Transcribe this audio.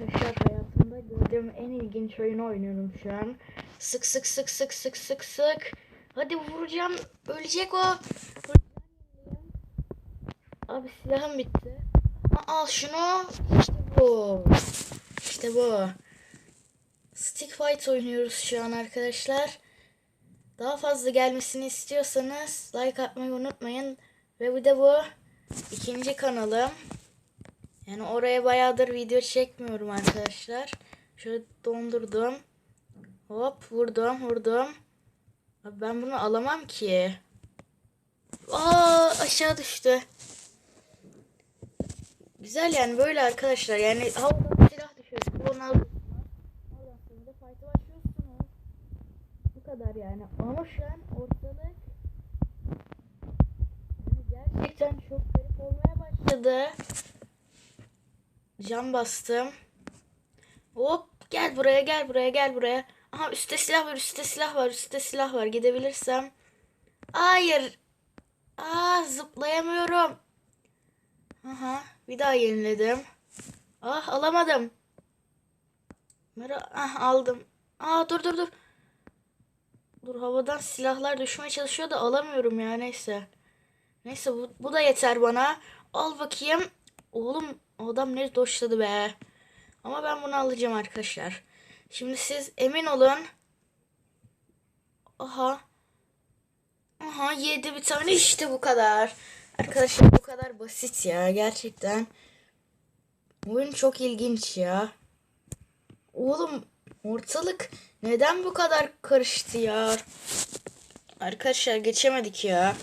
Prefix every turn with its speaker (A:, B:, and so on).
A: Arkadaşlar hayatımda gördüğüm en ilginç oyunu oynuyorum şu an. Sık sık sık sık sık sık sık. Hadi vuracağım. Ölecek o. Abi silahım bitti. Al şunu. İşte bu. İşte bu. Stick fight oynuyoruz şu an arkadaşlar. Daha fazla gelmesini istiyorsanız like atmayı unutmayın. Ve bir de bu ikinci kanalım. Yani oraya bayağıdır video çekmiyorum arkadaşlar. Şöyle dondurdum. Hop vurdum vurdum. Ben bunu alamam ki. Aa aşağı düştü. Güzel yani böyle arkadaşlar. Yani havadan silah düşüyorsun. Onu alıyorsunuz. Ondan sonra başlıyorsunuz. Bu kadar yani. Ama şu an ortalık yani gerçekten çok garip olmaya başladı. Cam bastım. Hop gel buraya gel buraya gel buraya. Aha üstte silah var üstte silah var üstte silah var gidebilirsem. Hayır. Aa zıplayamıyorum. Aha bir daha yeniledim. Ah alamadım. Mera ah aldım. Aa dur dur dur. Dur havadan silahlar düşmeye çalışıyor da alamıyorum ya neyse. Neyse bu, bu da yeter bana. Al bakayım. Oğlum adam ne doşladı be. Ama ben bunu alacağım arkadaşlar. Şimdi siz emin olun. Aha. Aha yedi bir tane işte bu kadar. Arkadaşlar bu kadar basit ya gerçekten. Oyun çok ilginç ya. Oğlum ortalık neden bu kadar karıştı ya? Arkadaşlar geçemedik ya.